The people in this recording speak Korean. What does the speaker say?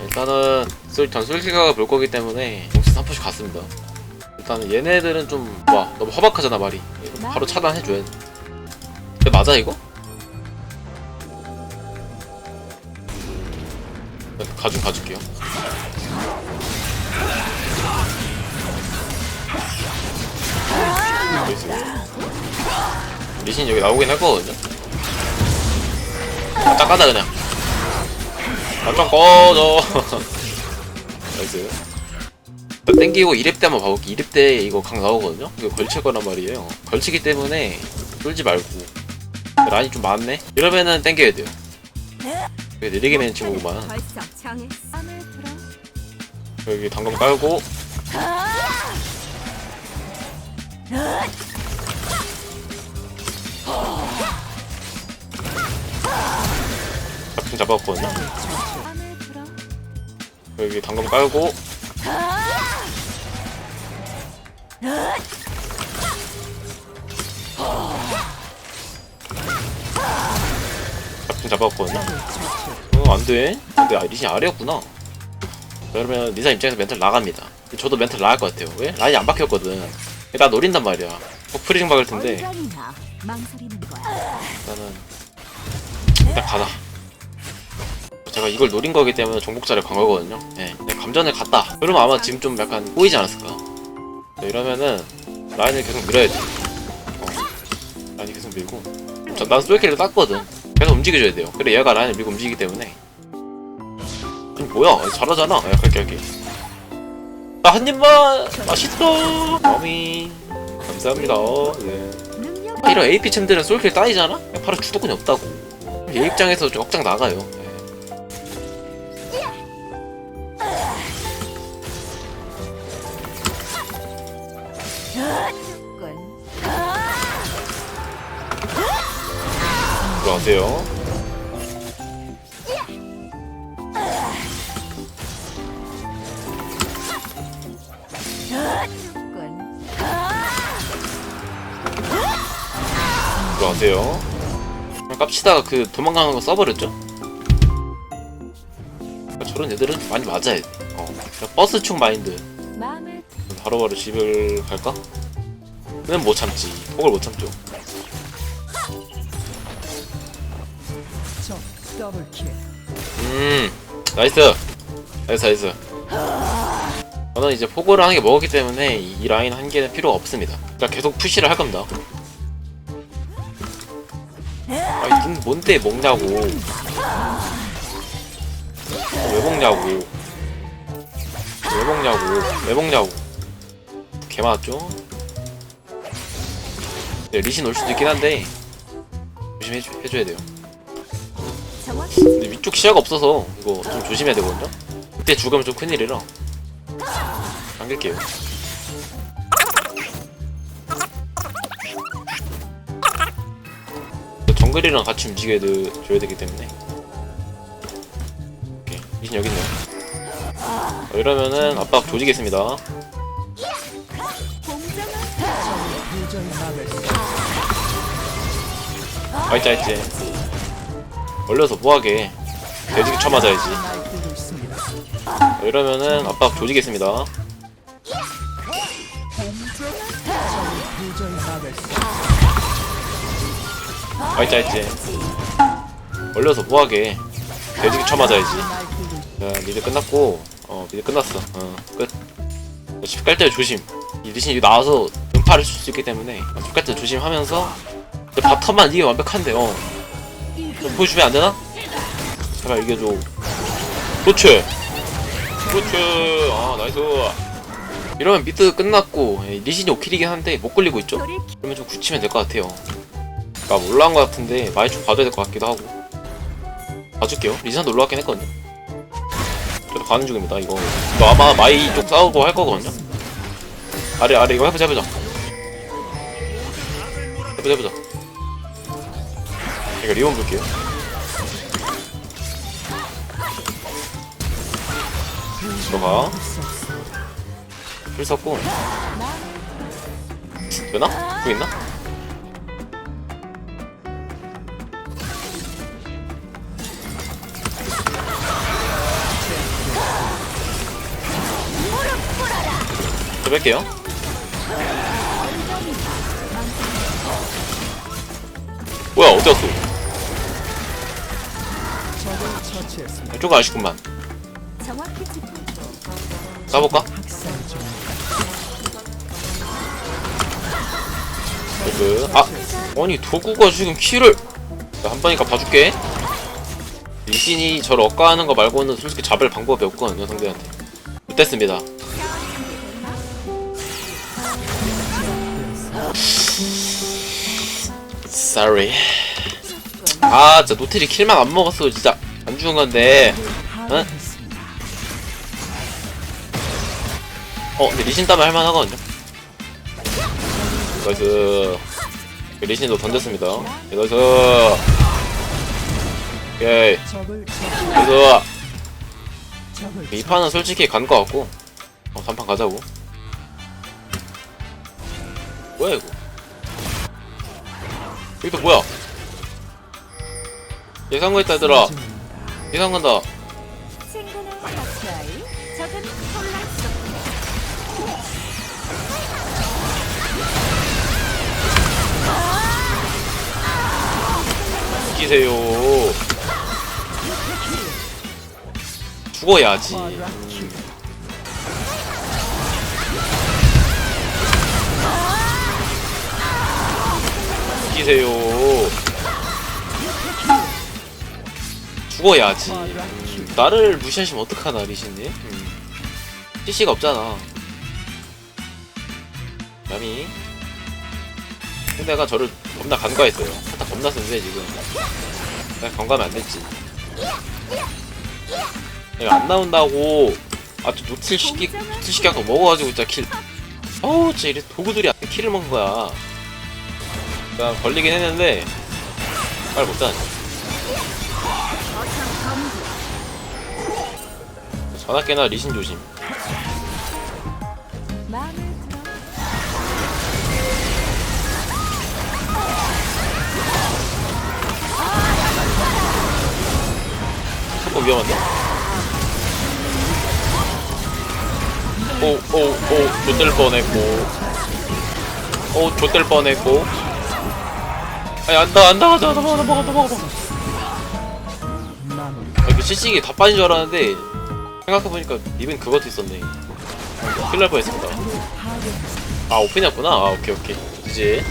일단은 솔, 전 솔킬각을 볼 거기 때문에 공스 3포씩 갔습니다. 일단은 얘네들은 좀 와 너무 허박하잖아 말이. 바로 차단해줘야 돼. 근데 맞아 이거? 일단 가중 가줄게요. 리신 여기 나오긴 할 거거든요. 딱 가자 그냥 완전 꺼져. 나이스. 땡기고 2렙 때 한번 봐볼게. 2렙 때 이거 강 나오거든요? 이거 걸칠 거란 말이에요. 걸치기 때문에 쫄지 말고. 라인이 좀 많네. 이러면은 땡겨야 돼요. 느리게 매는 친구구만. 여기 당근 깔고. 잡긴 잡았거든요. 여기 당근 깔고. 잡긴 잡았거든요. 어 안돼. 근데 아, 리신이 아래였구나. 그러면 리사 입장에서 멘탈 나갑니다. 저도 멘탈 나갈 것 같아요. 왜? 라인이 안 박혔거든. 나 노린단 말이야. 꼭 프리징 박을 텐데. 일단은 일단 가자 제가 이걸 노린 거기 때문에 정복자를 간 거거든요. 예 네, 감전을 갔다. 그러면 아마 지금 좀 약간 꼬이지 않았을까 네, 이러면은 라인을 계속 밀어야 돼 어. 라인이 계속 밀고. 저, 난 스웨키를 땄거든. 계속 움직여줘야 돼요. 그래 얘가 라인을 밀고 움직이기 때문에. 아니 뭐야? 잘하잖아. 야 갈게 갈게. 나한 입만 맛있어 어미. 감사합니다. 네. 능력 이런 AP 챔들은 솔킬 따이잖아? 바로 주도권이 없다고. 얘 입장에서 좀 확장 나가요. 들어가세요. 군. 들어가세요. 그냥 깝치다가 그 도망가는 거 써버렸죠? 저런 애들은 많이 맞아야 돼. 어. 그냥 버스충 마인드. 바로바로 집을 갈까? 그는 못 참지. 폭을 못 참죠. 음, 나이스. 나이스, 나이스. 저는 이제 포고를 한 개 먹었기 때문에 이, 이 라인 한 개는 필요가 없습니다. 그러니까 계속 푸시를 할 겁니다. 아, 이 뭔데 먹냐고. 왜 먹냐고. 왜 먹냐고. 왜 먹냐고. 개 맞았죠? 네, 리신 올 수도 있긴 한데 조심해 해줘야 돼요. 근데 위쪽 시야가 없어서 이거 좀 조심해야 되거든요. 그때 죽으면 좀 큰일이라. 당길게요. 정글이랑 같이 움직여야 돼, 줘야 되기 때문에. 오케이. 미신 여기 있네요. 어, 이러면은 압박 조지겠습니다. 알지 알지. 얼려서 뭐하게. 돼지기 쳐맞아야지. 어, 이러면은 압박 조지겠습니다. 알지 알지. 얼려서 뭐하게. 돼지기 쳐맞아야지. 자, 미드 끝났고, 어, 미드 끝났어. 어, 끝. 집갈때 조심. 이 리신이 나와서 음파를 줄 수 있기 때문에 때 조심하면서 이제 바텀만 이게 완벽한데, 어. 좀 보여주면 안 되나? 제발 이겨줘. 그렇지. 그렇지. 아, 나이스. 이러면 미드 끝났고, 예, 리신이 오킬이긴 한데 못 걸리고 있죠? 그러면 좀 굳히면 될 것 같아요. 그니까 올라온 것 같은데 많이 좀 봐줘야 될 것 같기도 하고. 봐줄게요. 리산도 올라왔긴 했거든요. 저도 가는 중입니다. 이거 이거 아마 마이 쪽 싸우고 할 거거든요. 아래 아래 이거 해보자 해보자. 해보자 해보자. 이거 리온 볼게요. 들어가. 필 썼고. 되나? 그 있나? 더 뺄게요. 이쪽은 아쉽구만 정확히 짚어 까볼까? 그, 아, 아니 도구가 지금 키를 나한 번이니까 봐줄게. 리신이 저를 억까하는 거 말고는 솔직히 잡을 방법이 없거든요 상대한테. 못됐습니다. Sorry. 아, 진짜 노틸이 킬만 안 먹었어 진짜 안 죽은 건데. 응? 어, 근데 리신 따면 할만하거든요. 나이스. 리신도 던졌습니다. 네, 나이스. 오케이. 나이스. 이 판은 솔직히 간 거 같고. 어, 3판 가자고. 뭐야, 이거? 이거 또 뭐야? 예상거 있다, 얘들아. 예상 간다. 친구는 가까이 적은 혼란 속 이기세요. 죽어야지. 이기세요. 죽어야지. 음, 나를 무시하시면 어떡하나, 리신님? 음. CC가 없잖아. 야미. 상대가 저를 겁나 간과했어요. 살짝 겁나 센데, 지금. 내가 경감이 안 됐지. 내가 안 나온다고 아주 노틸 시기 노틸 아까 먹어가지고 진짜 킬. 어우 진짜 이래 도구들이 안 킬을 먹은 거야. 그러니까 걸리긴 했는데 빨리 못 자네. 전화깨나 리신 조심. 조금 위험한데? 오, 오, 오, 좆될 뻔했고. 오, 좆될 뻔했고. 아니, 안다, 안다, 가자, 먹어, 먹어, 먹어. 아, 이거 CC기 다 빠진 줄 알았는데, 생각해보니까 립은 그것도 있었네. 큰일 날 뻔했습니다. 아, 오픈이었구나? 아, 오케이, 오케이. 이제.